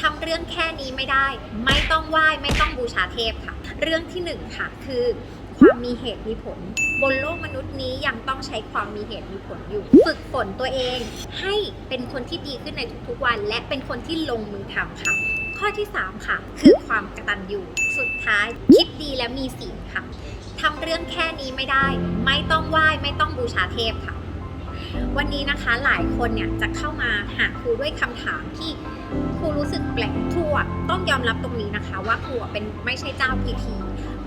ทำเรื่องแค่นี้ไม่ได้ ไม่ต้องไหว้ไม่ต้องบูชาเทพค่ะ เรื่องที่หนึ่งค่ะคือความมีเหตุมีผล บนโลกมนุษย์นี้ยังต้องใช้ความมีเหตุมีผลอยู่ ฝึกฝนตัวเอง ให้เป็นคนที่ดีขึ้นในทุกๆวัน และเป็นคนที่ลงมือทำค่ะ ข้อที่ 3 ค่ะ คือความกระตัญญูสุดท้าย คิดดีและมีศีลค่ะทำเรื่องแค่นี้ไม่ได้ ไม่ต้องไหว้ไม่ต้องบูชาเทพค่ะ วันนี้นะคะหลายคนเนี่ยจะเข้ามาหาครูด้วยคำถามที่ ครูรู้สึกแปลกครูอะต้องยอมรับตรงนี้นะคะ ว่าครูเป็นไม่ใช่เจ้าพิธี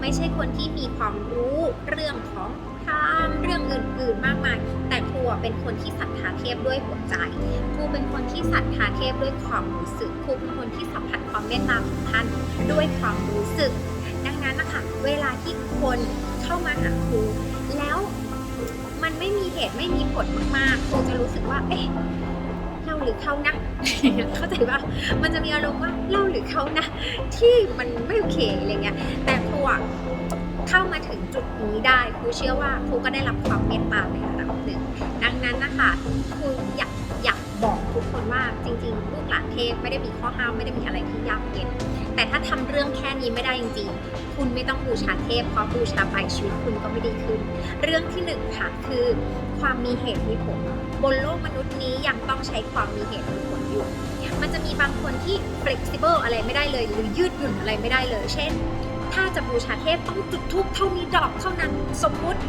ไม่ใช่คนที่มีความรู้เรื่องของพราหมเรื่องอื่นๆมากมาย แต่ครูเป็นคนที่ศรัทธาเทพด้วยหัวใจครูเป็นคนที่ศรัทธาเทพด้วยความรู้สึกครูเป็นคนที่สัมผัสความเมตตาของท่านด้วยความรู้สึก ดังนั้นนะคะเวลาที่คนเข้ามาหาครูแล้วมันไม่มีเหตุไม่มีผลมากๆครูจะรู้สึกว่าเอ๊ะ หรือเขานะเข้าใจว่ามันจะมีอารมณ์ว่าเราหรือเขานะ ที่มันไม่โอเคอะไรเงี้ย แต่ครูอะเข้ามาถึงจุดนี้ได้ครูเชื่อว่าครูก็ได้รับความเมตตาในระดับหนึ่งดังนั้นนะคะครูอยากอยากบอก ทุกคนว่าจริงๆ ลูกหลานเทพไม่ได้มีข้อห้ามไม่ได้มีอะไรที่ยากเย็น แต่ถ้าทำเรื่องแค่นี้ไม่ได้จริงๆ คุณไม่ต้องบูชาเทพเพราะบูชาไปชีวิตคุณก็ไม่ดีขึ้น เรื่องที่หนึ่งค่ะคือความมีเหตุมีผลบนโลกมนุษย์นี้ยังต้องใช้ความมีเหตุมีผลอยู่ มันจะมีบางคนที่ flexible อะไรไม่ได้เลย หรือยืดหยุ่นอะไรไม่ได้เลย เช่น ถ้าจะบูชาเทพต้องจุดธูปเท่านี้ดอกเท่านั้นสมมุติ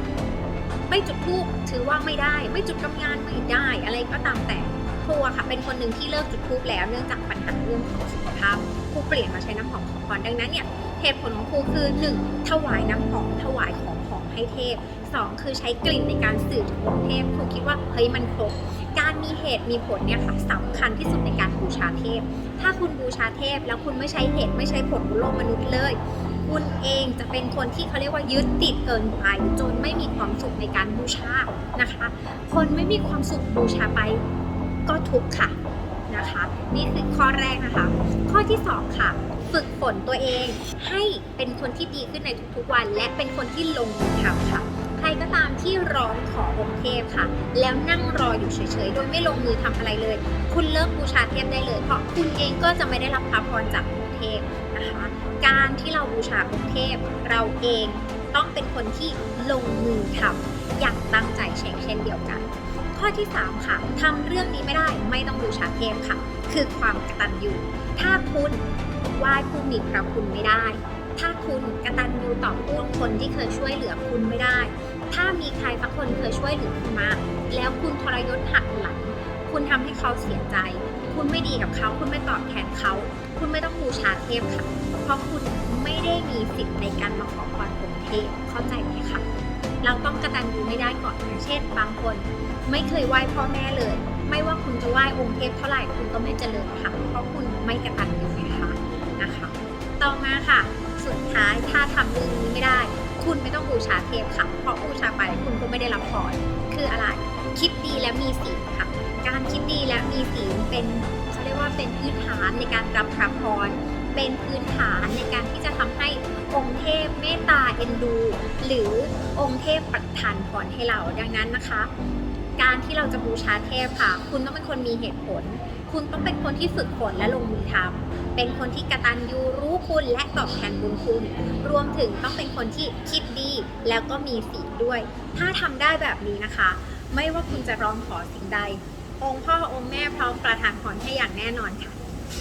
ไม่จุดธูปถือว่าไม่ได้ ไม่จุดกำยานไม่ได้อะไรก็ตามแต่ ครูอะค่ะเป็นคนหนึ่งที่เลิกจุดธูปแล้วเนื่องจากปัญหาเรื่องของสุขภาพครูเปลี่ยนมาใช้น้ำหอมขอพรดังนั้นเนี่ยเหตุผลของครูคือ 1. ถวายน้ำหอมถวายของของให้เทพ 2. คือใช้กลิ่นในการสื่อถึงองค์เทพครูคิดว่าเฮ้ยมันครบการมีเหตุมีผลเนี่ยค่ะสำคัญที่สุดในการบูชาเทพ ถ้าคุณบูชาเทพ แล้วคุณไม่ใช้เหตุไม่ใช้ผลบนโลกมนุษย์เลยคุณเองจะเป็นคนที่เขาเรียกว่ายึดติดเกินไปจนไม่มีความสุขในการบูชานะคะ คนไม่มีความสุขบูชาไป ก็ทุกค่ะนะคะ นี่คือข้อแรกนะคะ ข้อที่สองค่ะ ฝึกฝนตัวเองให้เป็นคนที่ดีขึ้นในทุกๆวัน และเป็นคนที่ลงมือทำค่ะ ใครก็ตามที่ร้องขอองค์เทพค่ะ แล้วนั่งรออยู่เฉยๆ โดยไม่ลงมือทำอะไรเลย คุณเลิกบูชาเทพได้เลย เพราะคุณเองก็จะไม่ได้รับพระพรจากองค์เทพนะคะ การที่เราบูชาองค์เทพเราเองต้องเป็นคนที่ลงมือทำอย่างตั้งใจเช่นเดียวกัน ข้อที่ 3 ค่ะทำเรื่องนี้ไม่ได้ไม่ต้องบูชาเทพค่ะ คือความกตัญญูถ้าคุณไหว้ผู้มีพระคุณไม่ได้ ถ้าคุณกตัญญูต่อผู้คนที่เคยช่วยเหลือคุณไม่ได้ ถ้ามีใครสักคนเคยช่วยเหลือคุณมา แล้วคุณทรยศหักหลังคุณทำให้เขาเสียใจ คุณไม่ดีกับเขา คุณไม่ตอบแทนเขา คุณไม่ต้องบูชาเทพค่ะ เพราะคุณไม่ได้มีสิทธิ์ในการมาขอพรองค์เทพเข้าใจไหมคะ เราต้องกระตัญญูไม่ได้ก่อนอย่างเช่นบางคน ไม่เคยไหว้พ่อแม่เลย ไม่ว่าคุณจะไหว้องค์เทพเท่าไหร่คุณก็ไม่เจริญค่ะเพราะคุณไม่กระตัญญูนะคะนะคะ ต่อมาค่ะ สุดท้ายถ้าทำเรื่องนี้ไม่ได้ คุณไม่ต้องบูชาเทพค่ะเพราะบูชาไปคุณก็ไม่ได้รับพรคืออะไร คิดดีและมีศีลค่ะ การคิดดีและมีศีลเป็นเขาเรียกว่าเป็นพื้นฐานในการรับพระพร เป็นพื้นฐานในการที่จะทำให้องค์เทพเมตตาเอ็นดู หรือองค์เทพประทานพรให้เราดังนั้นนะคะ การที่เราจะบูชาเทพค่ะ คุณต้องเป็นคนมีเหตุผล คุณต้องเป็นคนที่ฝึกฝนและลงมือทำเป็นคนที่กระตัญญูรู้คุณและตอบแทนบุญคุณ รวมถึงต้องเป็นคนที่คิดดีแล้วก็มีศีลด้วย ถ้าทำได้แบบนี้นะคะ ไม่ว่าคุณจะร้องขอสิ่งใด องค์พ่อองค์แม่พร้อมประทานพรให้อย่างแน่นอนค่ะ